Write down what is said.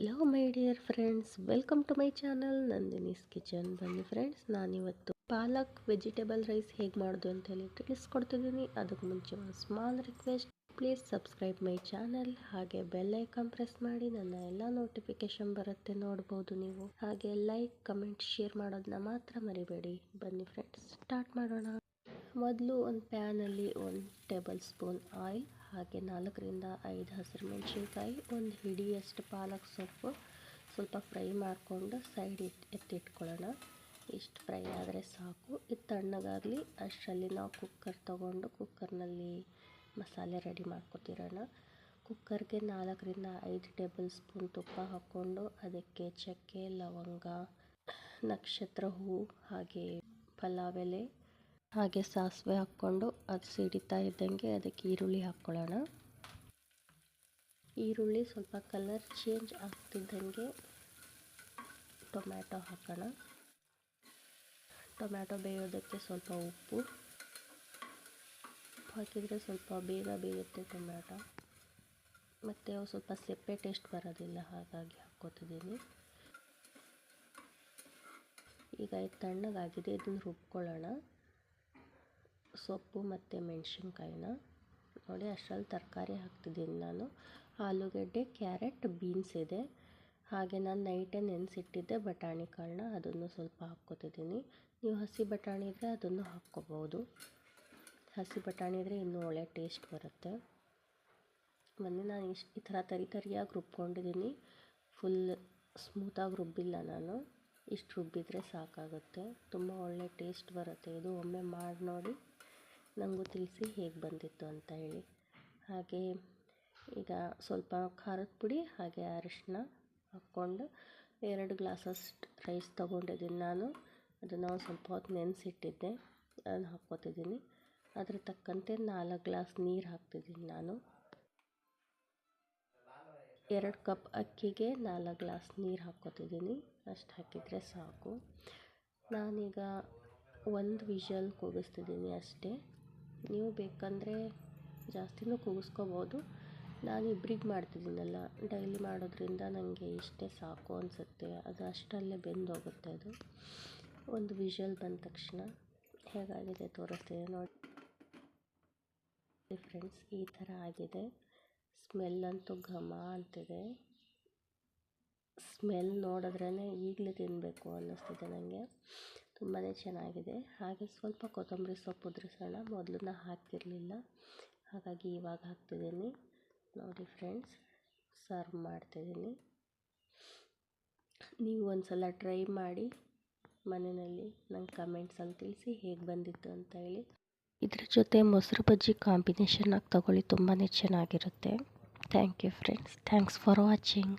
Hello my dear friends welcome to my channel Nandini's kitchen ಬನ್ನಿ friends ನಾನಿವತ್ತು palak vegetable rice ಹೇಗೆ ಮಾಡೋದು ಅಂತ ಹೇಳಿ ತಿಳಿಸ್ಕೊಡ್ತಿದ್ದೀನಿ. ಅದಕ್ಕೆ ಮುಂಚೆ ಒಂದು small request please subscribe my channel ಹಾಗೆ ಬೆಲ್ ಐಕಾನ್ ಪ್ರೆಸ್ ಮಾಡಿ, ನನ್ನ ಎಲ್ಲ ನೋಟಿಫಿಕೇಶನ್ ಬರುತ್ತೆ, ನೋಡ್ಬೋದು ನೀವು. ಹಾಗೆ ಲೈಕ್ ಕಮೆಂಟ್ ಶೇರ್ ಮಾಡೋದನ್ನ ಮಾತ್ರ ಮರಿಬೇಡಿ. ಬನ್ನಿ ಫ್ರೆಂಡ್ಸ್ ಸ್ಟಾರ್ಟ್ ಮಾಡೋಣ. ಮೊದಲು ಒಂದು ಪ್ಯಾನಲ್ಲಿ ಒಂದು ಟೇಬಲ್ ಸ್ಪೂನ್ ಆಯಿಲ್ ಹಾಗೆ ನಾಲ್ಕರಿಂದ ಐದು ಹಸಿರು ಮೆಣಸಿನ್ಕಾಯಿ, ಒಂದು ಹಿಡಿಯಷ್ಟು ಪಾಲಕ್ ಸೊಪ್ಪು, ಸ್ವಲ್ಪ ಫ್ರೈ ಮಾಡಿಕೊಂಡು ಸೈಡ್ ಇಟ್, ಎತ್ತಿಟ್ಕೊಳ್ಳೋಣ. ಇಷ್ಟು ಫ್ರೈ ಆದರೆ ಸಾಕು. ಇದು ತಣ್ಣಗಾಗಲಿ, ಅಷ್ಟರಲ್ಲಿ ನಾವು ಕುಕ್ಕರ್ ತೊಗೊಂಡು ಕುಕ್ಕರ್ನಲ್ಲಿ ಮಸಾಲೆ ರೆಡಿ ಮಾಡ್ಕೊತಿರೋಣ. ಕುಕ್ಕರ್ಗೆ ನಾಲ್ಕರಿಂದ ಐದು ಟೇಬಲ್ ಸ್ಪೂನ್ ತುಪ್ಪ ಹಾಕ್ಕೊಂಡು ಅದಕ್ಕೆ ಚಕ್ಕೆ, ಲವಂಗ, ನಕ್ಷತ್ರ ಹೂವು ಹಾಗೆ ಪಲಾವ್ ಎಲೆ ಹಾಗೆ ಸಾಸಿವೆ ಹಾಕ್ಕೊಂಡು ಅದು ಸಿಡಿತಾ ಇದ್ದಂಗೆ ಅದಕ್ಕೆ ಈರುಳ್ಳಿ ಹಾಕ್ಕೊಳ್ಳೋಣ. ಈರುಳ್ಳಿ ಸ್ವಲ್ಪ ಕಲರ್ ಚೇಂಜ್ ಆಗ್ತಿದ್ದಂಗೆ ಟೊಮ್ಯಾಟೊ ಹಾಕೋಣ. ಟೊಮ್ಯಾಟೊ ಬೇಯೋದಕ್ಕೆ ಸ್ವಲ್ಪ ಉಪ್ಪು ಹಾಕಿದರೆ ಸ್ವಲ್ಪ ಬೇಗ ಬೇಯುತ್ತೆ ಟೊಮ್ಯಾಟೊ. ಮತ್ತು ಅವು ಸ್ವಲ್ಪ ಸೆಪ್ಪೆ ಟೇಸ್ಟ್ ಬರೋದಿಲ್ಲ, ಹಾಗಾಗಿ ಹಾಕ್ಕೋತಿದ್ದೀನಿ. ಈಗ ಇದು ತಣ್ಣಗಾಗಿದೆ, ಇದನ್ನು ರುಬ್ಕೊಳ್ಳೋಣ. ಸೊಪ್ಪು ಮತ್ತು ಮೆಣಸಿನ್ಕಾಯಿನ ನೋಡಿ ಅಷ್ಟರಲ್ಲಿ ತರಕಾರಿ ಹಾಕ್ತಿದ್ದೀನಿ ನಾನು. ಆಲೂಗಡ್ಡೆ, ಕ್ಯಾರೆಟ್, ಬೀನ್ಸ್ ಇದೆ. ಹಾಗೆ ನಾನು ನೈಟೇ ನೆನೆಸಿಟ್ಟಿದ್ದೆ ಬಟಾಣಿ ಕಾಳನ್ನ, ಅದನ್ನು ಸ್ವಲ್ಪ ಹಾಕ್ಕೊತಿದ್ದೀನಿ. ನೀವು ಹಸಿ ಬಟಾಣಿ ಇದ್ದರೆ ಅದನ್ನು ಹಾಕ್ಕೋಬೋದು. ಹಸಿ ಬಟಾಣಿ ಇದ್ದರೆ ಇನ್ನೂ ಒಳ್ಳೆ ಟೇಸ್ಟ್ ಬರುತ್ತೆ. ಬನ್ನಿ, ನಾನು ಇಷ್ಟು ಈ ಥರ ತರಿ ತರಿಯಾಗಿ ರುಬ್ಕೊಂಡಿದ್ದೀನಿ. ಫುಲ್ ಸ್ಮೂತಾಗಿ ರುಬ್ಬಿಲ್ಲ ನಾನು. ಇಷ್ಟು ರುಬ್ಬಿದರೆ ಸಾಕಾಗುತ್ತೆ. ತುಂಬ ಒಳ್ಳೆ ಟೇಸ್ಟ್ ಬರುತ್ತೆ. ಇದು ಒಮ್ಮೆ ಮಾಡಿ ನೋಡಿ. ನನಗೂ ತಿಳಿಸಿ ಹೇಗೆ ಬಂದಿತ್ತು ಅಂತ ಹೇಳಿ. ಹಾಗೆ ಈಗ ಸ್ವಲ್ಪ ಖಾರದ ಪುಡಿ, ಹಾಗೆ ಅರಿಶಿನ ಹಾಕ್ಕೊಂಡು ಎರಡು ಗ್ಲಾಸಷ್ಟು ರೈಸ್ ತೊಗೊಂಡಿದ್ದೀನಿ ನಾನು. ಅದನ್ನು ಸ್ವಲ್ಪ ಹೊತ್ತು ನೆನೆಸಿಟ್ಟಿದ್ದೆ. ಅದನ್ನು ಹಾಕ್ಕೊತಿದ್ದೀನಿ. ಅದ್ರ ತಕ್ಕಂತೆ ನಾಲ್ಕು ಗ್ಲಾಸ್ ನೀರು ಹಾಕ್ತಿದ್ದೀನಿ ನಾನು. ಎರಡು ಕಪ್ ಅಕ್ಕಿಗೆ ನಾಲ್ಕು ಗ್ಲಾಸ್ ನೀರು ಹಾಕ್ಕೊತಿದ್ದೀನಿ. ಅಷ್ಟು ಹಾಕಿದರೆ ಸಾಕು. ನಾನೀಗ ಒಂದು ವಿಷಲ್ ಕೂಗಿಸ್ತಿದ್ದೀನಿ ಅಷ್ಟೇ. ನೀವು ಬೇಕಂದರೆ ಜಾಸ್ತಿನೂ ಕೂಗಿಸ್ಕೋಬೋದು. ನಾನು ಇಬ್ರಿಗೆ ಮಾಡ್ತಿದ್ದೀನಲ್ಲ, ಡೈಲಿ ಮಾಡೋದ್ರಿಂದ ನನಗೆ ಇಷ್ಟೇ ಸಾಕು ಅನಿಸುತ್ತೆ. ಅದು ಅಷ್ಟರಲ್ಲೇ ಬೆಂದೋಗುತ್ತೆ ಅದು. ಒಂದು ವಿಷಲ್ ಬಂದ ತಕ್ಷಣ ಹೇಗಾಗಿದೆ ತೋರಿಸ್ತಿದೆ ನೋಡಿ. ಫ್ರೆಂಡ್ಸ್, ಈ ಥರ ಆಗಿದೆ. ಸ್ಮೆಲ್ ಅಂತೂ ಘಮ ಅಂತಿದೆ. ಸ್ಮೆಲ್ ನೋಡಿದ್ರೇ ಈಗಲೇ ತಿನ್ನಬೇಕು ಅನ್ನಿಸ್ತಿದೆ ನನಗೆ ತುಂಬಾ ಚೆನ್ನಾಗಿದೆ. ಹಾಗೆ ಸ್ವಲ್ಪ ಕೊತ್ತಂಬರಿ ಸೊಪ್ಪು ಉದುರಿಸೋಣ ಮೊದಲು ನಾ ಹಾಕಿರಲಿಲ್ಲ ಹಾಗಾಗಿ ಇವಾಗ ಹಾಕ್ತಿದ್ದೀನಿ. ನೋಡಿ ಫ್ರೆಂಡ್ಸ್, ಸರ್ವ್ ಮಾಡ್ತಿದ್ದೀನಿ. ನೀವು ಒಂದು ಸಲ ಟ್ರೈ ಮಾಡಿ. ಮನೆಯಲ್ಲಿ ನಂಗೆ ಕಮೆಂಟ್ಸಲ್ಲಿ ತಿಳಿಸಿ ಹೇಗೆ ಬಂದಿತ್ತು ಅಂತ ಹೇಳಿ. ಇದ್ರ ಜೊತೆ ಮೊಸರು ಬಜ್ಜಿ ಕಾಂಬಿನೇಷನ್ನಾಗಿ ತಗೊಳ್ಳಿ. ತುಂಬಾ ಚೆನ್ನಾಗಿರುತ್ತೆ. Thank you friends. Thanks for watching.